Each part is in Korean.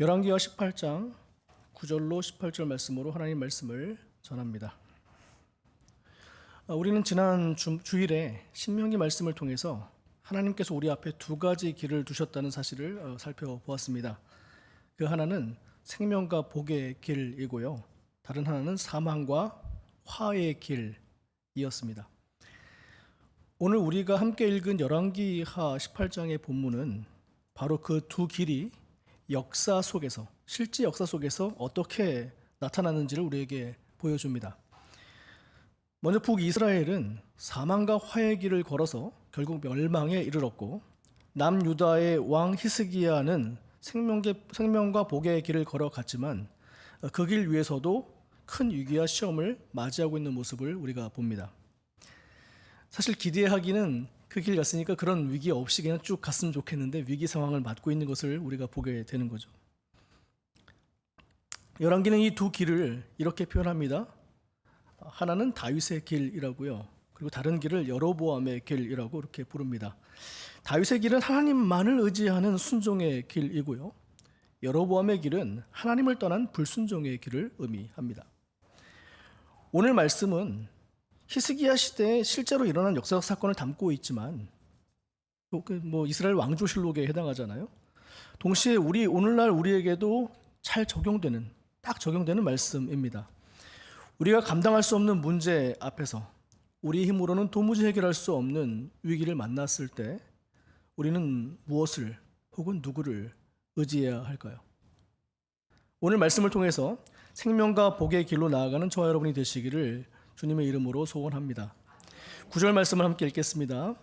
열왕기하 18장 9절로 18절 말씀으로 하나님 말씀을 전합니다. 아, 우리는 지난 주, 주일에 신명기 말씀을 통해서 하나님께서 우리 앞에 두 가지 길을 두셨다는 사실을 어, 살펴보았습니다. 그 하나는 생명과 복의 길이고요. 다른 하나는 사망과 화의 길이었습니다. 오늘 우리가 함께 읽은 열왕기하 18장의 본문은 바로 그 두 길이 역사 속에서 실제 역사 속에서 어떻게 나타났는지를 우리에게 보여줍니다. 먼저 북이스라엘은 사망과 화의 길을 걸어서 결국 멸망에 이르렀고 남유다의 왕 히스기야는 생명과 복의 길을 걸어갔지만 그 길 위에서도 큰 위기와 시험을 맞이하고 있는 모습을 우리가 봅니다. 사실 기대하기는 그 길 갔으니까 그런 위기 없이 그냥 쭉 갔으면 좋겠는데 위기 상황을 맞고 있는 것을 우리가 보게 되는 거죠. 열왕기는 이 두 길을 이렇게 표현합니다. 하나는 다윗의 길이라고요. 그리고 다른 길을 여로보암의 길이라고 이렇게 부릅니다. 다윗의 길은 하나님만을 의지하는 순종의 길이고요. 여로보암의 길은 하나님을 떠난 불순종의 길을 의미합니다. 오늘 말씀은 히스기야 시대에 실제로 일어난 역사적 사건을 담고 있지만 뭐 이스라엘 왕조실록에 해당하잖아요. 동시에 우리 오늘날 우리에게도 잘 적용되는 딱 적용되는 말씀입니다. 우리가 감당할 수 없는 문제 앞에서 우리 힘으로는 도무지 해결할 수 없는 위기를 만났을 때 우리는 무엇을 혹은 누구를 의지해야 할까요? 오늘 말씀을 통해서 생명과 복의 길로 나아가는 저와 여러분이 되시기를 주님의 이름으로 소원합니다. 구절 말씀을 함께 읽겠습니다.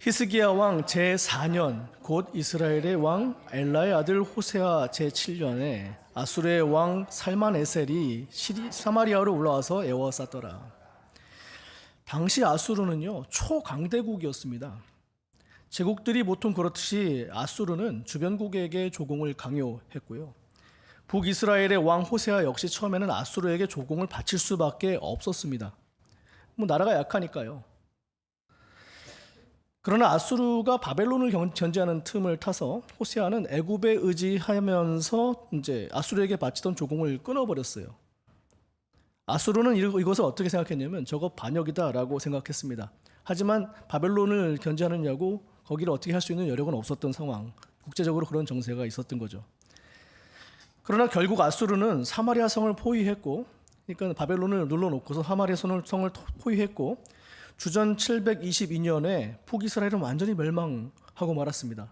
히스기야 왕 제4년 곧 이스라엘의 왕 엘라의 아들 호세아 제7년에 아수르의 왕 살만 에셀이 시리, 사마리아로 올라와서 에워쌌더라. 당시 아수르는요 초강대국이었습니다. 제국들이 보통 그렇듯이 아수르는 주변국에게 조공을 강요했고요. 북이스라엘의 왕 호세아 역시 처음에는 아수르에게 조공을 바칠 수밖에 없었습니다. 뭐 나라가 약하니까요. 그러나 아수르가 바벨론을 견제하는 틈을 타서 호세아는 애굽에 의지하면서 이제 아수르에게 바치던 조공을 끊어버렸어요. 아수르는 이것을 어떻게 생각했냐면 저거 반역이다라고 생각했습니다. 하지만 바벨론을 견제하느냐고 거기를 어떻게 할 수 있는 여력은 없었던 상황. 국제적으로 그런 정세가 있었던 거죠. 그러나 결국 아수르는 사마리아 성을 포위했고, 그러니까 바벨론을 눌러놓고서 사마리아 성을 포위했고, 주전 722년에 북이스라엘은 완전히 멸망하고 말았습니다.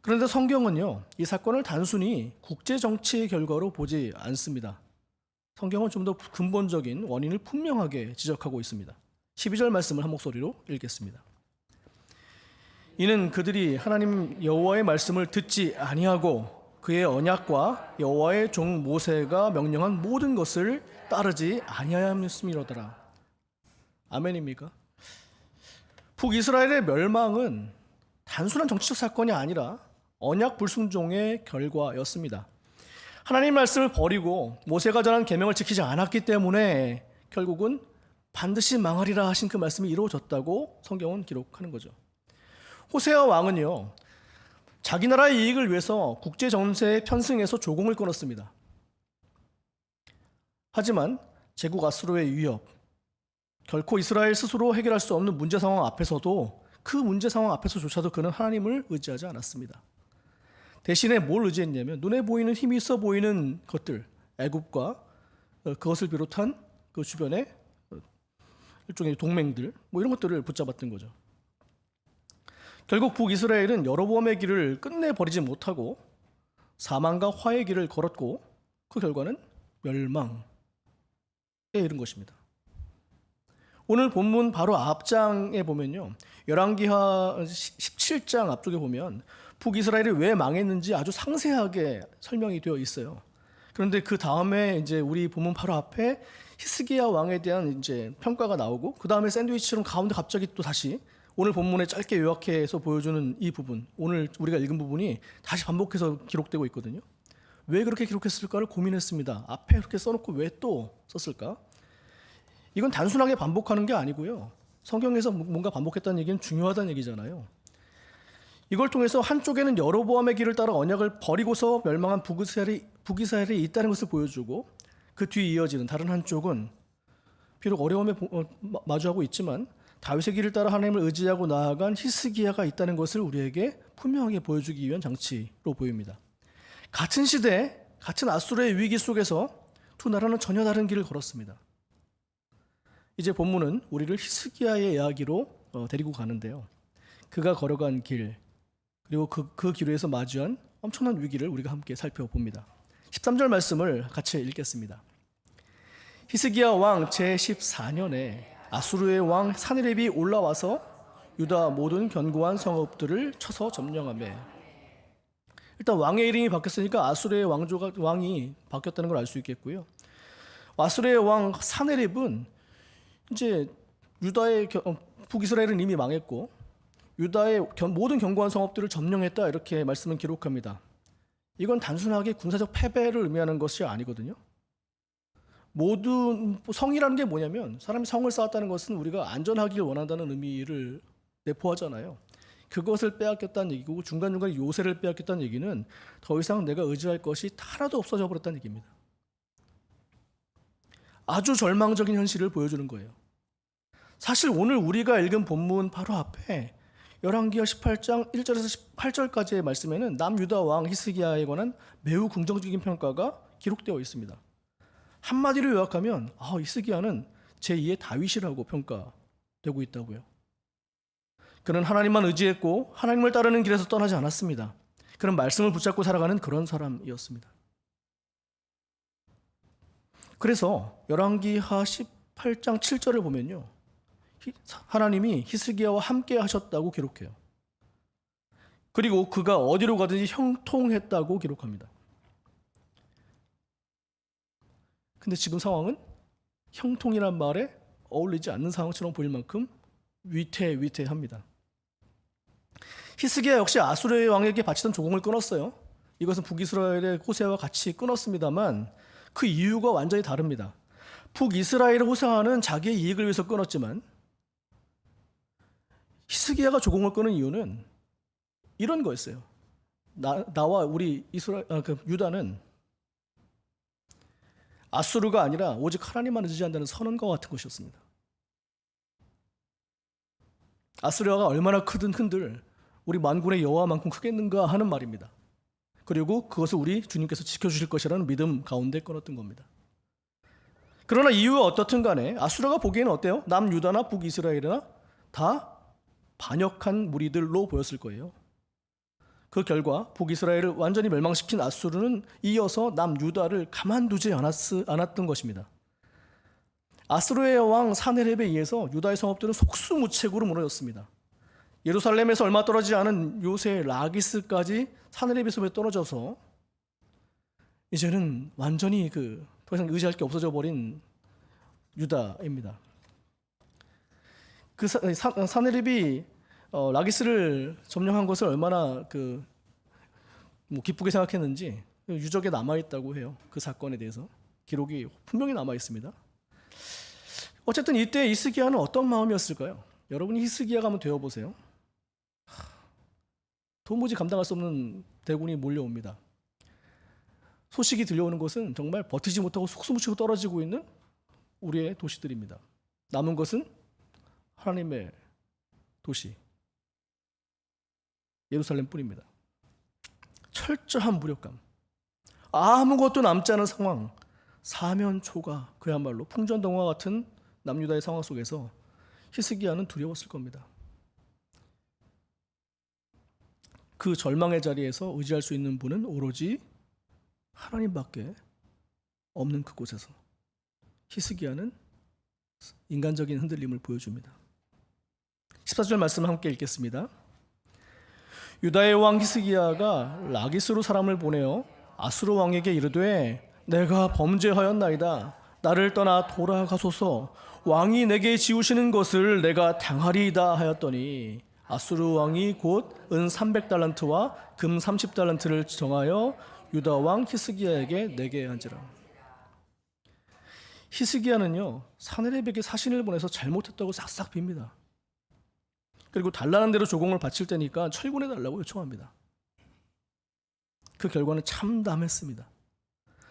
그런데 성경은요, 이 사건을 단순히 국제 정치의 결과로 보지 않습니다. 성경은 좀 더 근본적인 원인을 분명하게 지적하고 있습니다. 12절 말씀을 한 목소리로 읽겠습니다. 이는 그들이 하나님 여호와의 말씀을 듣지 아니하고 그의 언약과 여호와의 종 모세가 명령한 모든 것을 따르지 아니하였음이로더라. 아멘입니까? 북이스라엘의 멸망은 단순한 정치적 사건이 아니라 언약 불순종의 결과였습니다. 하나님 말씀을 버리고 모세가 전한 계명을 지키지 않았기 때문에 결국은 반드시 망하리라 하신 그 말씀이 이루어졌다고 성경은 기록하는 거죠. 호세아 왕은요. 자기 나라의 이익을 위해서 국제 정세에 편승해서 조공을 끊었습니다. 하지만 제국 아수르의 위협, 결코 이스라엘 스스로 해결할 수 없는 문제 상황 앞에서도 그 문제 상황 앞에서조차도 그는 하나님을 의지하지 않았습니다. 대신에 뭘 의지했냐면 눈에 보이는 힘이 있어 보이는 것들, 애굽과 어, 그것을 비롯한 그 주변의 어, 일종의 동맹들, 뭐 이런 것들을 붙잡았던 거죠. 결국 북이스라엘은 여로보암의 길을 끝내 버리지 못하고 사망과 화의 길을 걸었고 그 결과는 멸망에 이른 것입니다. 오늘 본문 바로 앞장에 보면요. 열왕기하 17장 앞쪽에 보면 북이스라엘이 왜 망했는지 아주 상세하게 설명이 되어 있어요. 그런데 그 다음에 이제 우리 본문 바로 앞에 히스기야 왕에 대한 이제 평가가 나오고 그 다음에 샌드위치처럼 가운데 갑자기 또 다시 오늘 본문에 짧게 요약해서 보여주는 이 부분, 오늘 우리가 읽은 부분이 다시 반복해서 기록되고 있거든요. 왜 그렇게 기록했을까를 고민했습니다. 앞에 이렇게 써놓고 왜 또 썼을까? 이건 단순하게 반복하는 게 아니고요. 성경에서 뭔가 반복했다는 얘기는 중요하다는 얘기잖아요. 이걸 통해서 한쪽에는 여로보암의 길을 따라 언약을 버리고서 멸망한 북이스라엘이, 북이스라엘이 있다는 것을 보여주고 그 뒤에 이어지는 다른 한쪽은 비록 어려움에 보- 어, 마- 마주하고 있지만 다윗의 길을 따라 하나님을 의지하고 나아간 히스기야가 있다는 것을 우리에게 분명하게 보여주기 위한 장치로 보입니다. 같은 시대, 같은 아수르의 위기 속에서 두 나라는 전혀 다른 길을 걸었습니다. 이제 본문은 우리를 히스기야의 이야기로 어, 데리고 가는데요. 그가 걸어간 길 그리고 그, 그 기로에서 마주한 엄청난 위기를 우리가 함께 살펴봅니다. 13절 말씀을 같이 읽겠습니다. 히스기야 왕 제14년에 아수르의 왕 사느렙이 올라와서 유다 모든 견고한 성읍들을 쳐서 점령하며 일단 왕의 이름이 바뀌었으니까 아수르의 왕조가 왕이 바뀌었다는 걸 알 수 있겠고요. 아수르의 왕 사느렙은 이제 유다의 겨- 어, 북이스라엘은 이미 망했고 유다의 견- 모든 견고한 성읍들을 점령했다 이렇게 말씀은 기록합니다. 이건 단순하게 군사적 패배를 의미하는 것이 아니거든요. 모든 성이라는 게 뭐냐면 사람이 성을 쌓았다는 것은 우리가 안전하길 원한다는 의미를 내포하잖아요. 그것을 빼앗겼다는 얘기고 중간중간 요새를 빼앗겼다는 얘기는 더 이상 내가 의지할 것이 하나도 없어져 버렸다는 얘기입니다. 아주 절망적인 현실을 보여주는 거예요. 사실 오늘 우리가 읽은 본문 바로 앞에 열왕기하 18장 1절에서 18절까지의 말씀에는 남유다 왕 히스기야에 관한 매우 긍정적인 평가가 기록되어 있습니다. 한마디로 요약하면 아, 히스기야는 제2의 다윗이라고 평가되고 있다고요. 그는 하나님만 의지했고 하나님을 따르는 길에서 떠나지 않았습니다. 그런 말씀을 붙잡고 살아가는 그런 사람이었습니다. 그래서 열왕기하 18장 7절을 보면요. 히- 하나님이 히스기야와 함께 하셨다고 기록해요. 그리고 그가 어디로 가든지 형통했다고 기록합니다. 근데 지금 상황은 형통이란 말에 어울리지 않는 상황처럼 보일 만큼 위태위태합니다. 히스기야 역시 아수르의 왕에게 바치던 조공을 끊었어요. 이것은 북이스라엘의 호세와 같이 끊었습니다만 그 이유가 완전히 다릅니다. 북이스라엘 호세아는 자기의 이익을 위해서 끊었지만 히스기야가 조공을 끊은 이유는 이런 거였어요. 나, 나와 우리 이스라 아, 그 유다는 아수르가 아니라 오직 하나님만 의지한다는 선언과 같은 것이었습니다. 아수르가 얼마나 크든 흔들 우리 만군의 여호와만큼 크겠는가 하는 말입니다. 그리고 그것을 우리 주님께서 지켜주실 것이라는 믿음 가운데 끊었던 겁니다. 그러나 이유가 어떻든 간에 아수르가 보기에는 어때요? 남유다나 북이스라엘이나 다 반역한 무리들로 보였을 거예요. 그 결과 북이스라엘을 완전히 멸망시킨 아수르는 이어서 남유다를 가만두지 않았, 않았 던 것입니다. 아수르의 왕 사네렙에 의해서 유다의 성읍들은 속수무책으로 무너졌습니다. 예루살렘에서 얼마 떨어지지 않은 요새 라기스까지 사네렙의 손에 떨어져서 이제는 완전히 그 더 이상 의지할 게 없어져 버린 유다입니다. 그 사네립이 어, 라기스를 점령한 것을 얼마나 그 뭐 기쁘게 생각했는지 유적에 남아 있다고 해요. 그 사건에 대해서 기록이 분명히 남아 있습니다. 어쨌든 이때 이스기야는 어떤 마음이었을까요? 여러분이 히스기야가 한번 되어 보세요. 도무지 감당할 수 없는 대군이 몰려옵니다. 소식이 들려오는 것은 정말 버티지 못하고 속수무치고 떨어지고 있는 우리의 도시들입니다. 남은 것은 하나님의 도시 예루살렘뿐입니다. 철저한 무력감, 아무것도 남지 않은 상황, 사면초가 그야말로 풍전등화 같은 남유다의 상황 속에서 히스기야는 두려웠을 겁니다. 그 절망의 자리에서 의지할 수 있는 분은 오로지 하나님밖에 없는 그곳에서 히스기야는 인간적인 흔들림을 보여줍니다. 14절 말씀 함께 읽겠습니다. 유다의 왕 히스기야가 라기스로 사람을 보내어 아수르 왕에게 이르되 내가 범죄하였나이다. 나를 떠나 돌아가소서. 왕이 내게 지우시는 것을 내가 당하리이다 하였더니 아수르 왕이 곧 은 300달란트와 금 30달란트를 정하여 유다 왕 히스기야에게 내게 한지라. 히스기야는요 사내립에게 사신을 보내서 잘못했다고 싹싹 빕니다 그리고 달라는 대로 조공을 바칠 때니까 철군해 달라고 요청합니다. 그 결과는 참담했습니다.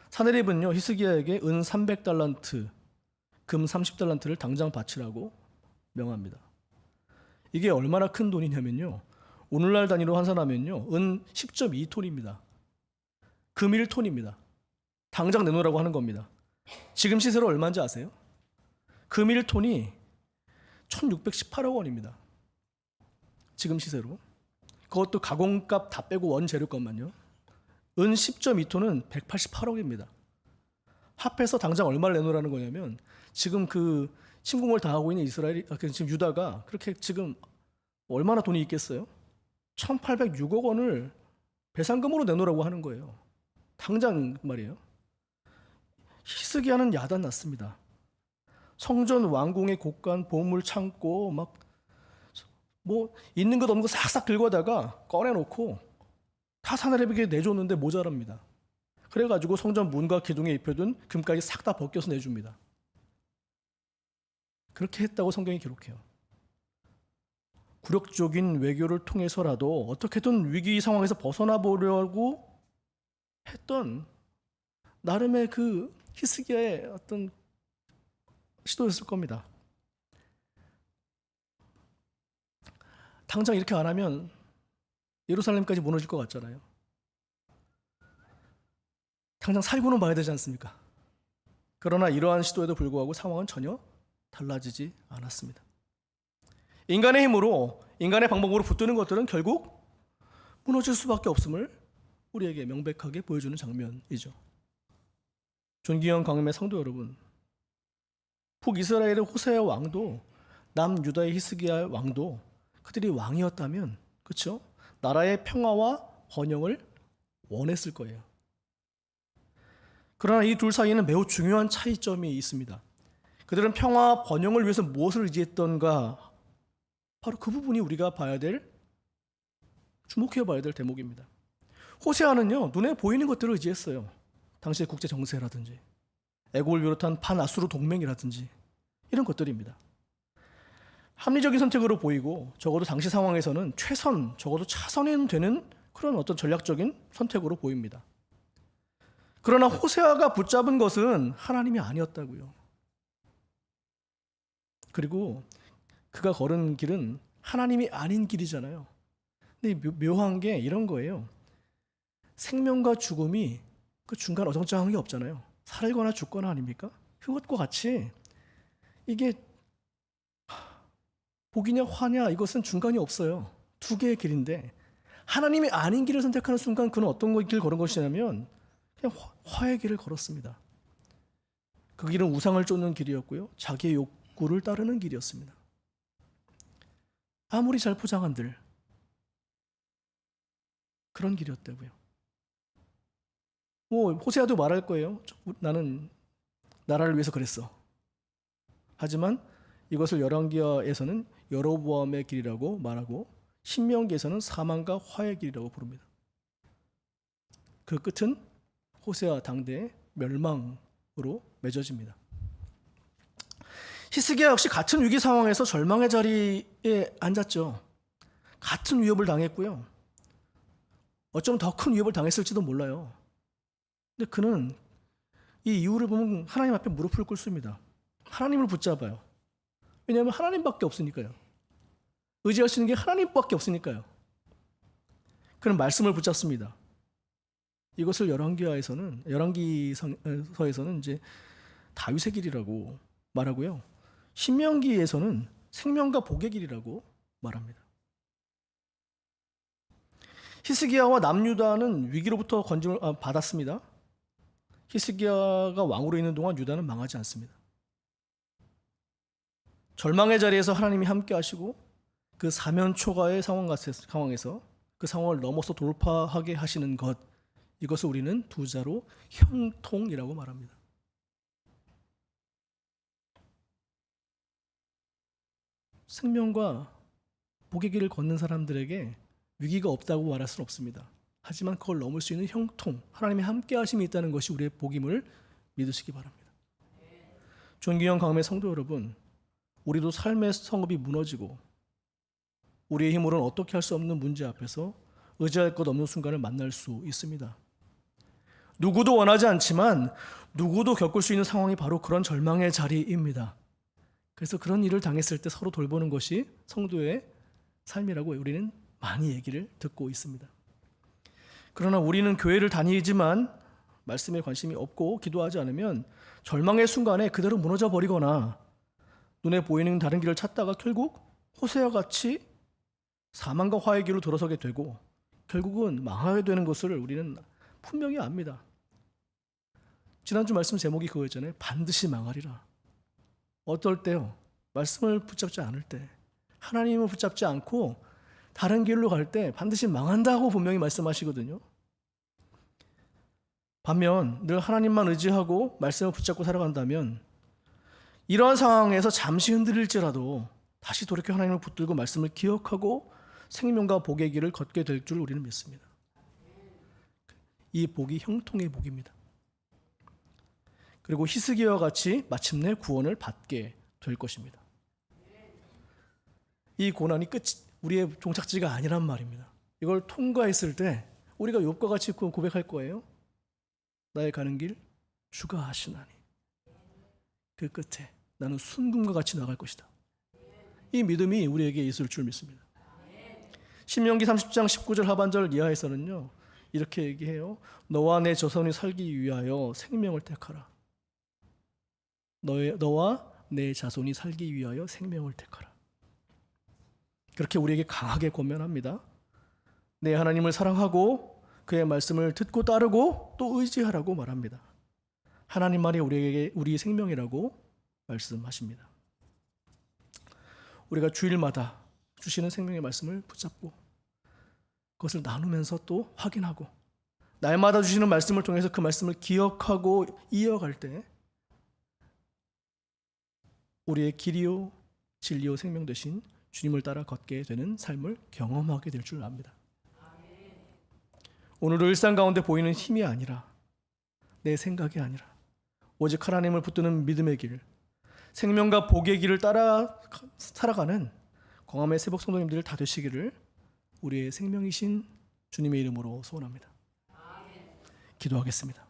사내립은요 히스기야에게 은 300달란트, 금 30달란트를 당장 바치라고 명합니다. 이게 얼마나 큰 돈이냐면요. 오늘날 단위로 환산하면요. 은 10.2톤입니다. 금 1톤입니다. 당장 내놓으라고 하는 겁니다. 지금 시세로 얼마인지 아세요? 금 1톤이 1618억 원입니다. 지금 시세로. 그것도 가공값 다 빼고 원재료값만요. 은 10.2톤은 188억입니다. 합해서 당장 얼마를 내놓으라는 거냐면 지금 그 침공을 당하고 있는 이스라엘이 아, 그 지금 유다가 그렇게 지금 얼마나 돈이 있겠어요? 1,806억 원을 배상금으로 내놓으라고 하는 거예요. 당장 말이에요. 히스기야는 야단 났습니다. 성전 왕궁의 곳간 보물 창고 막 뭐 있는 것 없는 거 싹싹 긁어다가 꺼내놓고 다 사내립에게 내줬는데 모자랍니다. 그래가지고 성전 문과 기둥에 입혀둔 금까지 싹 다 벗겨서 내줍니다. 그렇게 했다고 성경이 기록해요. 굴욕적인 외교를 통해서라도 어떻게든 위기 상황에서 벗어나 보려고 했던 나름의 그 히스기야의 어떤 시도였을 겁니다. 당장 이렇게 안 하면 예루살렘까지 무너질 것 같잖아요. 당장 살고는 봐야 되지 않습니까? 그러나 이러한 시도에도 불구하고 상황은 전혀 달라지지 않았습니다. 인간의 힘으로 인간의 방법으로 붙드는 것들은 결국 무너질 수밖에 없음을 우리에게 명백하게 보여주는 장면이죠. 존귀한 광음의 성도 여러분, 북 이스라엘의 호세의 왕도 남 유다의 히스기야 왕도 그들이 왕이었다면 그렇죠? 나라의 평화와 번영을 원했을 거예요. 그러나 이 둘 사이에는 매우 중요한 차이점이 있습니다. 그들은 평화 번영을 위해서 무엇을 의지했던가 바로 그 부분이 우리가 봐야 될 주목해 봐야 될 대목입니다. 호세아는요 눈에 보이는 것들을 의지했어요. 당시의 국제 정세라든지 애국을 비롯한 반아수르 동맹이라든지 이런 것들입니다. 합리적인 선택으로 보이고 적어도 당시 상황에서는 최선, 적어도 차선이 되는 그런 어떤 전략적인 선택으로 보입니다. 그러나 호세아가 붙잡은 것은 하나님이 아니었다고요. 그리고 그가 걸은 길은 하나님이 아닌 길이잖아요. 근데 묘한 게 이런 거예요. 생명과 죽음이 그 중간 어정쩡한 게 없잖아요. 살거나 죽거나 아닙니까? 그것과 같이 이게 복이냐 화냐 이것은 중간이 없어요. 두 개의 길인데 하나님이 아닌 길을 선택하는 순간 그는 어떤 길을 걸은 것이냐면 그냥 화 의 길을 걸었습니다. 그 길은 우상을 쫓는 길이었고요. 자기의 욕구를 따르는 길이었습니다. 아무리 잘 포장한들 그런 길이었다고요. 뭐 호세아도 말할 거예요. 나는 나라를 위해서 그랬어. 하지만 이것을 열왕기하에서는 여로보암의 길이라고 말하고 신명기에서는 사망과 화의 길이라고 부릅니다. 그 끝은 호세아 당대의 멸망으로 맺어집니다. 히스기야 역시 같은 위기 상황에서 절망의 자리에 앉았죠. 같은 위협을 당했고요. 어쩌면 더 큰 위협을 당했을지도 몰라요. 근데 그는 이 이유를 보면 하나님 앞에 무릎을 꿇습니다. 하나님을 붙잡아요. 왜냐하면 하나님밖에 없으니까요. 의지할 수 있는 게 하나님밖에 없으니까요. 그는 말씀을 붙잡습니다. 이것을 열왕기하에서는 열왕기서에서는 이제 다윗의 길이라고 말하고요. 신명기에서는 생명과 복의 길이라고 말합니다. 히스기야와 남유다는 위기로부터 건짐을 아, 받았습니다. 히스기야가 왕으로 있는 동안 유다는 망하지 않습니다. 절망의 자리에서 하나님이 함께 하시고 그 사면 초과의 상황에서 그 상황을 넘어서 돌파하게 하시는 것 이것을 우리는 두 자로 형통이라고 말합니다. 생명과 복의 길을 걷는 사람들에게 위기가 없다고 말할 수는 없습니다. 하지만 그걸 넘을 수 있는 형통, 하나님의 함께 하심이 있다는 것이 우리의 복임을 믿으시기 바랍니다. 존귀한 강의 성도 여러분, 우리도 삶의 성읍이 무너지고 우리의 힘으로는 어떻게 할 수 없는 문제 앞에서 의지할 것 없는 순간을 만날 수 있습니다. 누구도 원하지 않지만 누구도 겪을 수 있는 상황이 바로 그런 절망의 자리입니다. 그래서 그런 일을 당했을 때 서로 돌보는 것이 성도의 삶이라고 우리는 많이 얘기를 듣고 있습니다. 그러나 우리는 교회를 다니지만 말씀에 관심이 없고 기도하지 않으면 절망의 순간에 그대로 무너져 버리거나 눈에 보이는 다른 길을 찾다가 결국 호세와 같이 사망과 화의 길로 돌아서게 되고 결국은 망하게 되는 것을 우리는 분명히 압니다. 지난주 말씀 제목이 그거였잖아요. 반드시 망하리라. 어떨 때요? 말씀을 붙잡지 않을 때, 하나님을 붙잡지 않고 다른 길로 갈 때 반드시 망한다고 분명히 말씀하시거든요. 반면 늘 하나님만 의지하고 말씀을 붙잡고 살아간다면 이러한 상황에서 잠시 흔들릴지라도 다시 돌이켜 하나님을 붙들고 말씀을 기억하고 생명과 복의 길을 걷게 될 줄 우리는 믿습니다. 이 복이 형통의 복입니다. 그리고 히스기와 같이 마침내 구원을 받게 될 것입니다. 이 고난이 끝 우리의 종착지가 아니란 말입니다. 이걸 통과했을 때 우리가 욥과 같이 고백할 거예요. 나의 가는 길 주가 하시나니 그 끝에 나는 순금과 같이 나갈 것이다. 이 믿음이 우리에게 있을 줄 믿습니다. 신명기 30장 19절 하반절 이하에서는요. 이렇게 얘기해요. 너와 내 자손이 살기 위하여 생명을 택하라. 너의, 너와 내 자손이 살기 위하여 생명을 택하라. 그렇게 우리에게 강하게 권면합니다. 내 하나님을 사랑하고 그의 말씀을 듣고 따르고 또 의지하라고 말합니다. 하나님만이 우리에게 우리의 생명이라고 말씀하십니다. 우리가 주일마다 주시는 생명의 말씀을 붙잡고 그것을 나누면서 또 확인하고 날마다 주시는 말씀을 통해서 그 말씀을 기억하고 이어갈 때 우리의 길이요 진리요 생명 되신 주님을 따라 걷게 되는 삶을 경험하게 될 줄 압니다. 오늘 일상 가운데 보이는 힘이 아니라 내 생각이 아니라 오직 하나님을 붙드는 믿음의 길, 생명과 복의 길을 따라 살아가는 광화의 세복 성도님들 다 되시기를 우리의 생명이신 주님의 이름으로 소원합니다. 기도하겠습니다.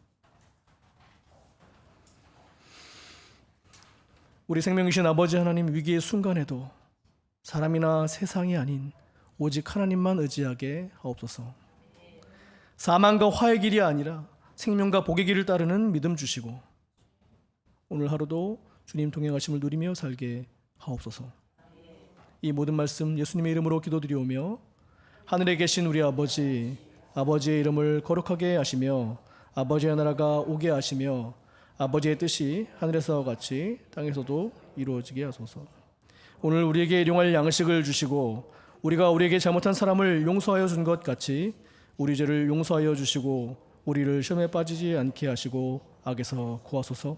우리 생명이신 아버지 하나님 위기의 순간에도 사람이나 세상이 아닌 오직 하나님만 의지하게 하옵소서. 사망과 화의 길이 아니라 생명과 복의 길을 따르는 믿음 주시고 오늘 하루도 주님 동행하심을 누리며 살게 하옵소서. 이 모든 말씀 예수님의 이름으로 기도드리오며 하늘에 계신 우리 아버지 아버지의 이름을 거룩하게 하시며 아버지의 나라가 오게 하시며 아버지의 뜻이 하늘에서와 같이 땅에서도 이루어지게 하소서. 오늘 우리에게 일용할 양식을 주시고 우리가 우리에게 잘못한 사람을 용서하여 준 것 같이 우리 죄를 용서하여 주시고 우리를 시험에 빠지지 않게 하시고 악에서 구하소서.